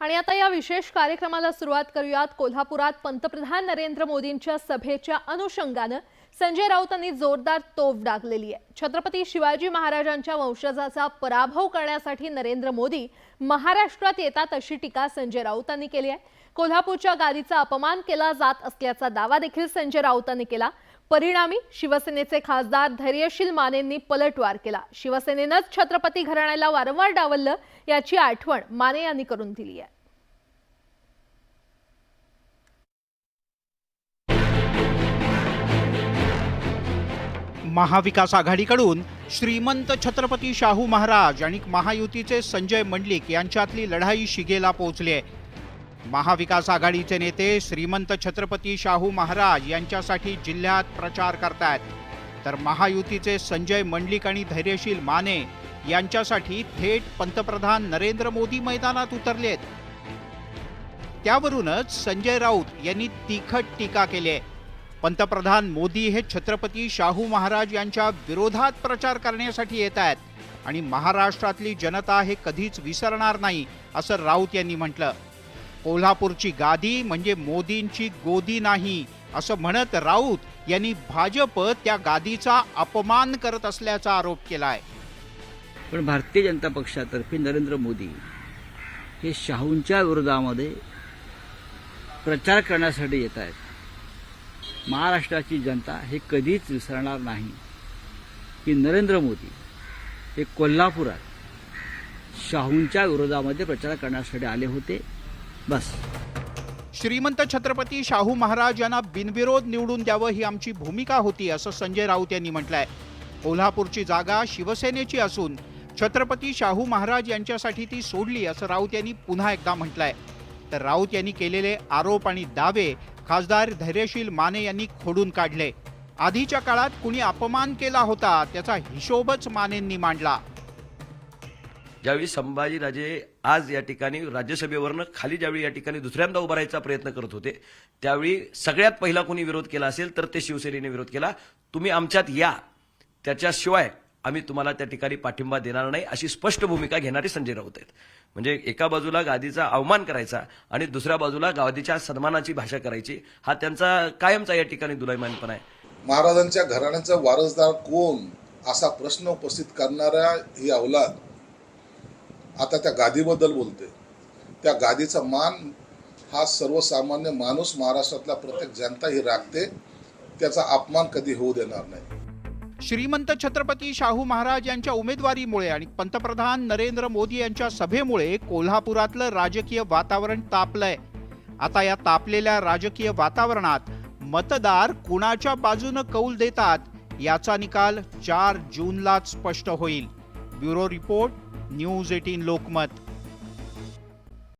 आणि आता या विशेष कार्यक्रमाला सुरुवात करूयात. कोल्हापुरात पंतप्रधान नरेंद्र मोदींच्या सभेच्या अनुषंगानं संजय राऊतांनी जोरदार तोफ डागलेली आहे. छत्रपती शिवाजी महाराजांच्या वंशजाचा पराभव करण्यासाठी नरेंद्र मोदी महाराष्ट्रात येतात अशी टीका संजय राऊतांनी केली आहे. कोल्हापूरच्या गादीचा अपमान केला जात असल्याचा दावा देखील संजय राऊतांनी केला. परिणामी शिवसेनेचे खासदार धैर्यशील मानेंनी पलटवार केला. शिवसेनेनंच छत्रपती घराण्याला वारंवार डावललं याची आठवण माने यांनी करून दिली आहे. महाविकास आघाडीकडून श्रीमंत छत्रपती शाहू महाराज आणि महायुतीचे संजय मंडलिक यांच्यातली लढाई शिगेला पोहोचली आहे. महाविकास आघाडीचे नेते श्रीमंत छत्रपती शाहू महाराज यांच्यासाठी जिल्ह्यात प्रचार करतायत. तर महायुतीचे संजय मंडलिक आणि धैर्यशील माने यांच्यासाठी थेट पंतप्रधान नरेंद्र मोदी मैदानात उतरलेत. त्यावरूनच संजय राऊत यांनी तिखट टीका केली आहे. पंतप्रधान मोदी हे छत्रपती शाहू महाराज यांच्या विरोधात प्रचार करण्यासाठी येत आहेत आणि महाराष्ट्रातली जनता हे कधीच विसरणार नाही असं राऊत यांनी म्हटलं. कोल्हापूरची गादी म्हणजे मोदींची गोदी नाही असं म्हणत राऊत यांनी भाजप त्या गादीचा अपमान करत असल्याचा आरोप केलाय. पण भारतीय जनता पक्षातर्फे नरेंद्र मोदी हे शाहूंच्या विरोधामध्ये प्रचार करण्यासाठी येत आहेत. महाराष्ट्राची जनता हे कधीच विसरणार नाही की नरेंद्र मोदी हे कोल्हापुरात शाहूंच्या विरोधामध्ये प्रचार करण्यासाठी आले होते. बस. श्रीमंत छत्रपती शाहू महाराज यांना बिनविरोध निवडून द्यावं ही आमची भूमिका होती असं संजय राऊत यांनी म्हटलंय. कोल्हापूरची जागा शिवसेनेची असून छत्रपती शाहू महाराज यांच्यासाठी ती सोडली असं राऊत यांनी पुन्हा एकदा म्हटलंय. तर राऊत यांनी केलेले आरोप आणि दावे खासदार धैर्यशील माने यांनी खोडून काढले. आधीच्या काळात कुणी अपमान केला होता त्याचा हिशोबच मानेंनी मांडला. ज्यावेळी संभाजीराजे आज या ठिकाणी राज्यसभेवरनं खाली ज्यावेळी या ठिकाणी दुसऱ्यांदा उभा राहायचा प्रयत्न करत होते त्यावेळी सगळ्यात पहिला कोणी विरोध केला असेल तर ते शिवसेनेने विरोध केला. तुम्ही आमच्यात या. त्याच्याशिवाय आम्ही तुम्हाला त्या ठिकाणी पाठिंबा देणार नाही अशी स्पष्ट भूमिका घेणारे संजय राऊत आहेत. म्हणजे एका बाजूला गादीचा अवमान करायचा आणि दुसऱ्या बाजूला गादीच्या सन्मानाची भाषा करायची हा त्यांचा कायमचा या ठिकाणी दुलायमानपणा आहे. महाराजांच्या घराण्याचा वारसदार कोण असा प्रश्न उपस्थित करणाऱ्या ही अवलाद आता त्या गादीबद्दल बोलते त्या गादीचा मान हा सर्वसामान्य माणूस महाराष्ट्रातला प्रत्येक जनता ही राखते. त्याचा अपमान कधी होऊ देणार नाही. श्रीमंत छत्रपती शाहू महाराज यांच्या उमेदवारीमुळे आणि पंतप्रधान नरेंद्र मोदी यांच्या सभेमुळे कोल्हापुरातलं राजकीय वातावरण तापलंय. आता या तापलेल्या राजकीय वातावरणात मतदार कुणाच्या बाजूनं कौल देतात याचा निकाल चार जूनलाच स्पष्ट होईल. Bureau report news eighteen Lokmat.